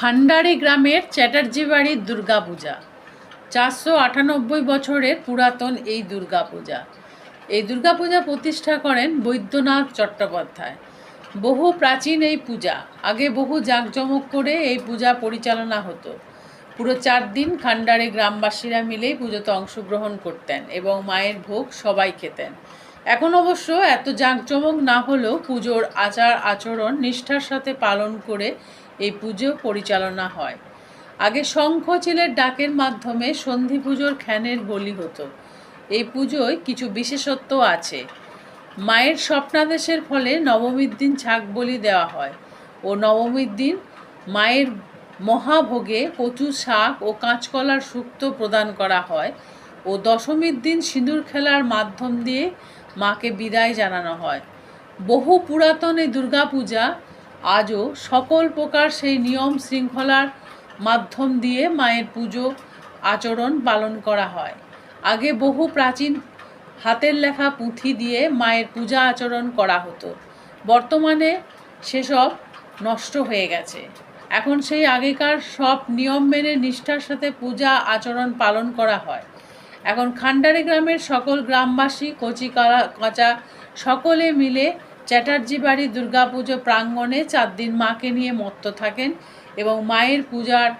খান্ডারি গ্রামের চ্যাটার্জি বাড়ির দুর্গাপূজা। চারশো আটানব্বই বছরের পুরাতন এই দুর্গাপূজা। এই দুর্গাপূজা প্রতিষ্ঠা করেন বৈদ্যনাথ চট্টোপাধ্যায়। বহু প্রাচীন এই পূজা। আগে বহু জাঁকজমক করে এই পূজা পরিচালনা হতো। পুরো চার দিন খান্ডারে গ্রামবাসীরা মিলেই পুজোতে অংশগ্রহণ করতেন এবং মায়ের ভোগ সবাই খেতেন। এখন অবশ্য এত জাঁকজমক না হলেও পুজোর আচার আচরণ নিষ্ঠার সাথে পালন করে এই পুজো পরিচালনা হয়। আগে শঙ্খ চিলের ডাকের মাধ্যমে সন্ধি পুজোর খ্যানের বলি হতো। এই পুজোয় কিছু বিশেষত্ব আছে। মায়ের স্বপ্নাদেশের ফলে নবমীর দিন ছাগ বলি দেওয়া হয় ও নবমীর দিন মায়ের মহাভোগে কচু শাক ও কাঁচকলার সুক্ত প্রদান করা হয় ও দশমীর দিন সিঁদুর খেলার মাধ্যম দিয়ে মাকে বিদায় জানানো হয়। বহু পুরাতন এই দুর্গাপূজা আজও সকল প্রকার সেই নিয়ম শৃঙ্খলার মাধ্যম দিয়ে মায়ের পুজো আচরণ পালন করা হয়। আগে বহু প্রাচীন হাতের লেখা পুঁথি দিয়ে মায়ের পূজা আচরণ করা হতো। বর্তমানে সেসব নষ্ট হয়ে গেছে। এখন সেই আগেকার সব নিয়ম মেনে নিষ্ঠার সাথে পূজা আচরণ পালন করা হয়। এখন খান্ডারি গ্রামের সকল গ্রামবাসী, কচি কাঁচা সকলে মিলে চ্যাটার্জি বাড়ি দুর্গাপুজো প্রাঙ্গণে চার দিন মাকে নিয়ে মত্ত থাকেন এবং মায়ের পূজার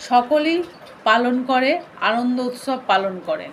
সকলেই পালন করে, আনন্দ উৎসব পালন করেন।